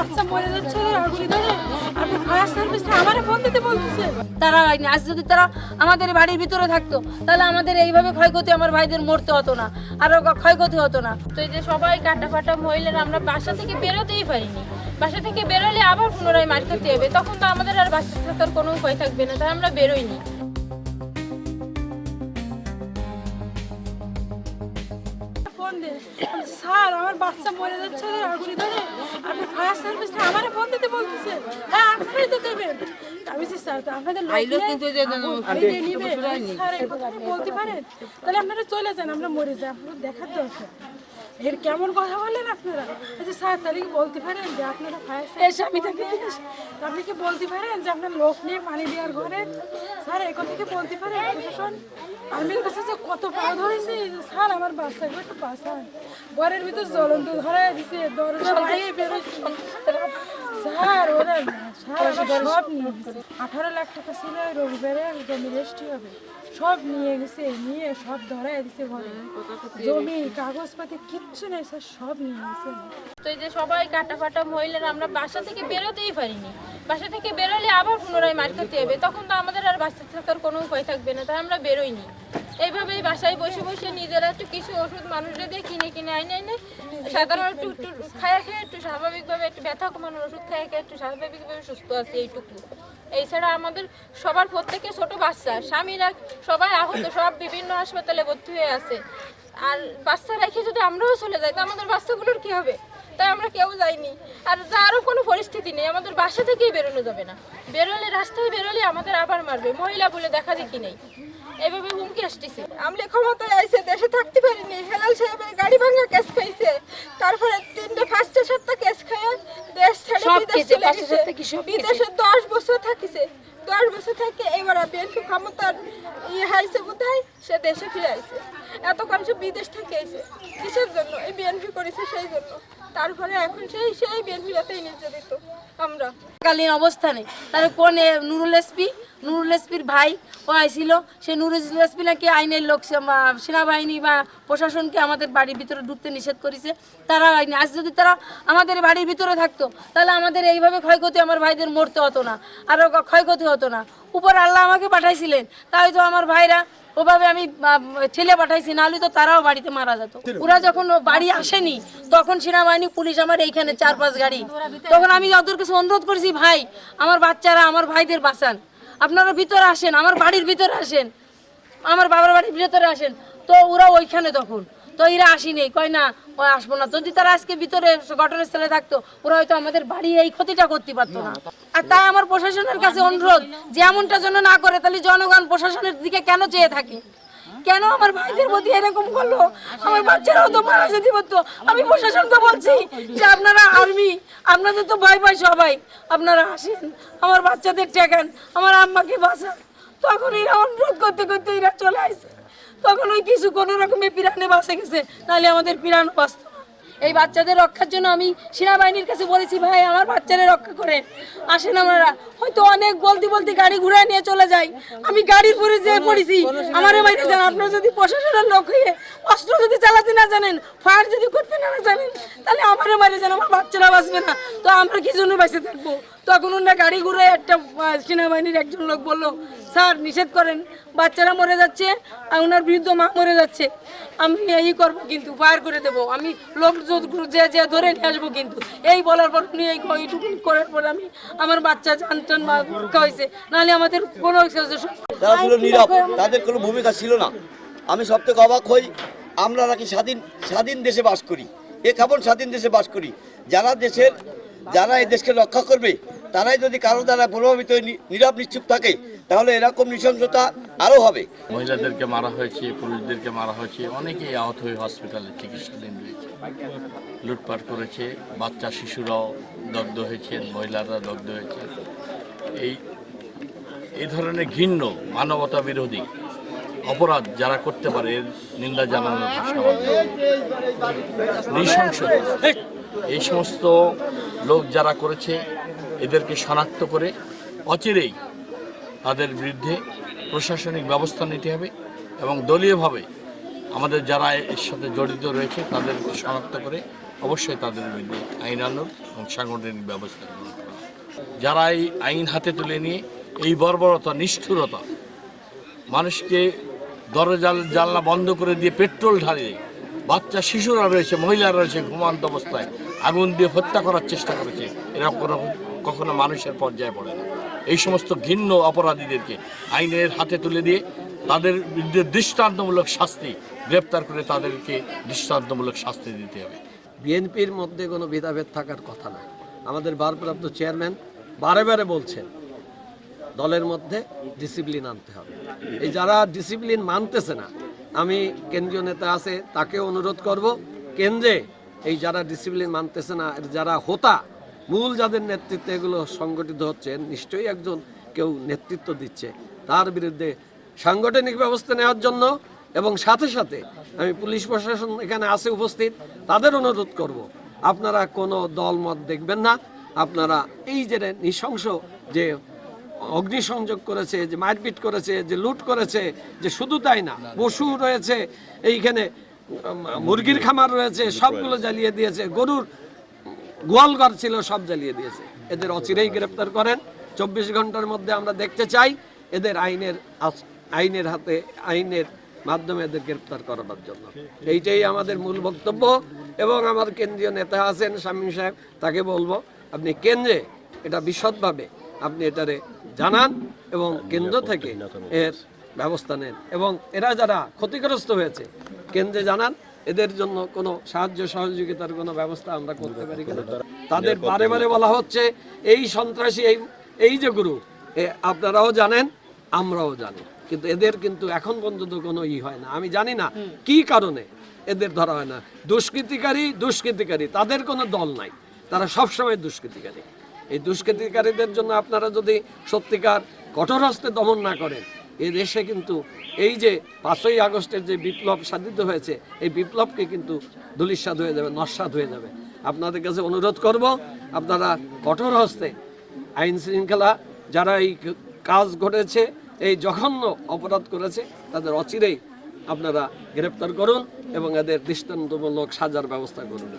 বাচ্চা মরে যাচ্ছে ওদের ধরে আপনি ফায়ার সার্ভিস আমার ফোন দিতে বলতেছে। তারা হয়নি আজ যদি তারা আমাদের বাড়ির ভিতরে থাকতো তাহলে আমাদের এইভাবে ক্ষয়ক্ষতি আমার ভাইদের মরতে হতো না আরও ক্ষয়ক্ষতি হতো না। তো এই যে সবাই কাটা ফাটা মহিলারা আমরা বাসা থেকে বেরোতেই পারিনি। বাসা থেকে বেরোলে আবার পুনরায় মার খেতে হবে তখন তো আমাদের আর বাচ্চা থাকার কোনো উপায় থাকবে না তাই আমরা বেরোইনি। বাচ্চা মরে যাচ্ছে আগুনি ধরে আপনি ফায়ার সার্ভিস আমার ফোন দিতে বলতেছে। হ্যাঁ আপনারাই তো দেবেন। আমি সে স্যার তো আপনাদের লোক নেই, আগুন ধরিয়ে স্যার এই কথা কি বলতে পারেন? তাহলে আপনারা চলে যান আমরা মরে যাই। আপনার দেখার দরকার। এর কেমন কথা বলেন আপনারা? আচ্ছা স্যার তাহলে কি বলতে পারেন যে আপনারা ফায়ার এর আমি থেকে আপনি কি বলতে পারেন যে আপনার লোক নিয়ে পানি দেওয়ার ঘরে? স্যার এই কথা কি বলতে পারেন? প্রশাসন আর্মির কাছে যে কত পা ধরেছি স্যার আমার বাচ্চাকে একটু বাঁচান ঘরের ভিতর জ্বলন্ত ধরে দিছে দরজা বাইরে বেরোচ্ছে স্যার ওরা স্যার সব নিয়ে গেছে। আঠারো লাখ টাকা ছিল ওই রবিবারে জমি রেস্টি হবে। সব নিয়ে গেছে নিয়ে সব ধরাই দিছে ঘরে। জমি কাগজপাতি কিচ্ছু নেই স্যার সব নিয়ে গেছে। তো এই যে সবাই কাটা ফাটা মহিলারা আমরা বাসা থেকে বেরোতেই পারিনি। বাসা থেকে বেরোলে আবার পুনরায় মার খেতে হবে। তখন তো আমাদের আর বাচ্চা থাকার কোনো উপায় থাকবে না তাই আমরা বেরোইনি। এইভাবেই বাসায় বসে বসে নিজেরা একটু কিছু ওষুধ মানুষরা দিয়ে কিনে কিনে আইনে আইনে সাধারণ একটু একটু খায়া খেয়ে একটু স্বাভাবিকভাবে একটু ব্যথা কমানোর ওষুধ খায়া খেয়ে একটু স্বাভাবিকভাবে সুস্থ আছে এইটুকু। এছাড়া আমাদের সবার প্রত্যেকে ছোট বাচ্চা, স্বামীরা সবাই আহত, সব বিভিন্ন হাসপাতালে ভর্তি হয়ে আছে। আর বাচ্চা রেখে যদি আমরাও চলে যাই, তো আমাদের বাচ্চাগুলোর কি হবে? তাই আমরা কেউ যাইনি। আর যারও কোনো পরিস্থিতি নেই, আমাদের বাসা থেকেই বেরোনো যাবে না। বেরোলে, রাস্তায় বেরোলে আমাদের আবার মারবে। মহিলা বলে দেখা দেখি নেই। এভাবে হুমকি আসতেছে? আমলে ক্ষমতায় আইছে দেশে থাকতে পারিনি। হেলাল সাহেবের গাড়ি ভাঙা কেস খাইছে। তারপরে তিনটে পাঁচটা সাতটা কেস খাইয়া দেশ ছেড়ে বিদেশ চলে গেছে। বিদেশে দশ বছর থাকিছে। দশ বছর থেকে এবার বিএনপি ক্ষমতার ইয়ে হাইছে বোধহয় সে দেশে ফিরে আইছে। এতক্ষণ সে বিদেশ থেকে আইছে। কিসের জন্য? এই বিএনপি করেছে সেই জন্য। তারপরে এখন সেই সেই রাতেই নির্যাতিত আমরা। কালীন অবস্থানে। তাহলে কোন নুরুল এসপি? নুরুল এসপির ভাই ও আইছিল। সে নুরুল এসপি নাকি আইনের লোক সেনাবাহিনী বা প্রশাসনকে আমাদের বাড়ির ভিতরে ঢুকতে নিষেধ করেছে। তারা আইনি, আজ যদি তারা আমাদের বাড়ির ভিতরে থাকতো, তাহলে আমাদের এইভাবে ক্ষয়ক্ষতি আমার ভাইদের মরতে হতো না। আরও ক্ষয়ক্ষতি হতো না। উপর আল্লাহ আমাকে পাঠাইছিলেন। তাই তো আমার ভাইরা ওভাবে আমি ছেলে পাঠাইছি নাহলে তো তারাও বাড়িতে মারা যেত। ওরা যখন বাড়ি আসেনি তখন সেনাবাহিনী পুলিশ আমার এইখানে চার পাঁচ গাড়ি। তখন আমি ওদের কিছু অনুরোধ করেছি ভাই আমার বাচ্চারা আমার ভাইদের বাঁচান। আপনারা ভিতরে আসেন আমার বাড়ির ভিতরে আসেন আমার বাবার বাড়ির ভিতরে আসেন। তো ওরা ওইখানে তখন। তো এরা আসেনি কয় না ও আসব না। যদি তারা আজকে ভিতরে ঘটনাস্থলে থাকতো, ওরা হয়তো আমাদের বাড়ি এই ক্ষতিটা করতে পারতো না। আর তাই আমার প্রশাসনের কাছে অনুরোধ, যে এমনটা যেন না করে, তাহলে জনগণ প্রশাসনের দিকে কেন চেয়ে থাকে? কেন আমার ভাইদের প্রতি এরকম করল? আমার বাচ্চারাও তো মারা যেতে পারতো। আমি প্রশাসনকে বলছি যে আপনারা আর্মি, আপনাদের তো ভয় পায় সবাই। আপনারা আসেন, আমার বাচ্চাদের ঠেকান, আমার আম্মাকে বাঁচান। তখন এরা অনুরোধ করতে করতে এরা চলে আসে। তখন ওই কিছু কোনো রকমে পিরানে বাঁচে গেছে নাহলে আমাদের পিরানো বাঁচত এই বাচ্চাদের রক্ষার জন্য আমি সেনাবাহিনীর কাছে বলেছি ভাই আমার বাচ্চাদের রক্ষা করে আসেন আপনারা। হয়তো অনেক বলতে বলতে গাড়ি ঘুরায় নিয়ে চলে যাই আমি গাড়ির পরে যেয়ে পড়েছি। আমার বাইরে যান। আপনারা যদি প্রশাসনের লোক হয়ে অস্ত্র যদি চালাতে না জানেন ফায়ার যদি করতে না জানেন তাহলে আমার বাইরে যান আমার বাচ্চারা বাঁচবে না। তো আমরা কি জন্য বেঁচে থাকব? তখন ওনারা গাড়ি ঘুরে একটা সেনাবাহিনীর একজন লোক বলল স্যার, নিষেধ করেন। বাচ্চারা মরে যাচ্ছে, আর ওনার বৃদ্ধ মা মরে যাচ্ছে। আমি এই করব কিন্তু, ফায়ার করে দেবো। আমি লোক যে যে ধরে নিয়ে আসব কিন্তু। এই বলার পর উনি এই এইটুকু করার পর আমি আমার বাচ্চা জান টান মা রক্ষা হয়েছে। নাহলে আমাদের কোনো ছিল নীরব, তাদের কোনো ভূমিকা ছিল না। আমি সব থেকে অবাক হই, আমরা নাকি স্বাধীন স্বাধীন দেশে বাস করি। এ কেমন স্বাধীন দেশে বাস করি? যারা দেশের যারা এই দেশকে রক্ষা করবে তারাই যদি কারও দ্বারা প্রভাবিত নীরব, নিশ্চুপ থাকে, তাহলে এরকম নৃশংসতা আরও হবে। মহিলাদেরকে মারা হয়েছে, পুরুষদেরকে মারা হয়েছে, অনেকেই আহত হয়ে হসপিটালে চিকিৎসাধীন রয়েছে। লুটপাট করেছে, বাচ্চা, শিশুরাও দগ্ধ হয়েছেন মহিলারা দগ্ধ হয়েছে। এই এই ধরনের ঘৃণ্য মানবতা বিরোধী অপরাধ যারা করতে পারে, এর নিন্দা নেই। নৃশংস। এই সমস্ত লোক যারা করেছে এদেরকে শনাক্ত করে অচিরেই তাদের বিরুদ্ধে প্রশাসনিক ব্যবস্থা নিতে হবে এবং দলীয়ভাবে আমাদের যারা এর সাথে জড়িত রয়েছে তাদেরকে শনাক্ত করে অবশ্যই তাদের বিরুদ্ধে আইনানুগ এবং সাংগঠনিক ব্যবস্থা গ্রহণ করা যারা এই আইন হাতে তুলে নিয়ে এই বর্বরতা, নিষ্ঠুরতা, মানুষকে দরজা জানলা বন্ধ করে দিয়ে পেট্রোল ঢালিয়ে বাচ্চা, শিশুরা রয়েছে, মহিলারা রয়েছে ঘুমান্ত অবস্থায় আগুন দিয়ে হত্যা করার চেষ্টা করেছে, এরকম কখনো মানুষের পর্যায়ে পড়ে না। এই সমস্ত ঘিন্ন অপরাধীদেরকে আইনের হাতে তুলে দিয়ে তাদের বিরুদ্ধে দৃষ্টান্তমূলক শাস্তি গ্রেপ্তার করে তাদেরকে দৃষ্টান্তমূলক শাস্তি দিতে হবে। বিএনপির মধ্যে কোনো ভেদাভেদ থাকার কথা না। আমাদের ভারপ্রাপ্ত চেয়ারম্যান বারে বারে বলছেন, দলের মধ্যে ডিসিপ্লিন আনতে হবে। এই যারা ডিসিপ্লিন মানতেছে না, আমি কেন্দ্রীয় নেতা আছে তাকে অনুরোধ করব, কেন্দ্রে এই যারা ডিসিপ্লিন মানতেছে না যারা হোতা মূল যাদের নেতৃত্বে এগুলো সংগঠিত হচ্ছে, নিশ্চয়ই একজন কেউ নেতৃত্ব দিচ্ছে। তার বিরুদ্ধে সাংগঠনিক ব্যবস্থা নেওয়ার জন্য এবং সাথে সাথে আমি পুলিশ প্রশাসন এখানে আছে উপস্থিত, তাদের অনুরোধ করব। আপনারা কোনো দলমত দেখবেন না। আপনারা এই যে নৃশংস যে অগ্নিসংযোগ করেছে, যে মারপিট করেছে, যে লুট করেছে, যে শুধু তাই না, পশু রয়েছে, এইখানে মুরগির খামার রয়েছে, সবগুলো জ্বালিয়ে দিয়েছে, গরুর গোয়ালঘর ছিল, সব জ্বালিয়ে দিয়েছে। এদের অচিরেই গ্রেপ্তার করেন। চব্বিশ ঘণ্টার মধ্যে আমরা দেখতে চাই এদের আইনের আইনের হাতে, আইনের মাধ্যমে এদের গ্রেপ্তার করাবার জন্য। এইটাই আমাদের মূল বক্তব্য এবং আমার কেন্দ্রীয় নেতা আছেন শামীম সাহেব, তাকে বলব, আপনি কেন্দ্রে এটা বিশদভাবে আপনি এটারে জানান এবং কেন্দ্র থেকে এর ব্যবস্থা নেন। এবং এরা যারা ক্ষতিগ্রস্ত হয়েছে, কেন্দ্রে জানান। এদের জন্য কোনো সাহায্য সহযোগিতার কোনো ব্যবস্থা আমরা করতে পারি কিনা। তাদের বারে বারে বলা। হচ্ছে এই সন্ত্রাসী এই এই যে গুরু আপনারাও জানেন আমরাও জানি। কিন্তু এদের কিন্তু এখন পর্যন্ত কোনো ই হয় না। আমি জানি না কি কারণে এদের ধরা হয় না। দুষ্কৃতিকারী দুষ্কৃতিকারী তাদের কোনো দল নাই। তারা সবসময় দুষ্কৃতিকারী। এই দুষ্কৃতিকারীদের জন্য আপনারা যদি সত্যিকার কঠোর হস্তে দমন না করেন এই দেশে কিন্তু এই যে পাঁচই আগস্টের যে বিপ্লব সাধিত হয়েছে, এই বিপ্লবকে কিন্তু ধুলিস্বাদ হয়ে যাবে নস্বাদ হয়ে যাবে। আপনাদের কাছে অনুরোধ করব, আপনারা কঠোর হস্তে আইন শৃঙ্খলা, যারা এই কাজ ঘটেছে, এই জঘন্য অপরাধ করেছে, তাদের অচিরেই আপনারা গ্রেপ্তার করুন এবং এদের দৃষ্টান্তমূলক সাজার ব্যবস্থা করুন।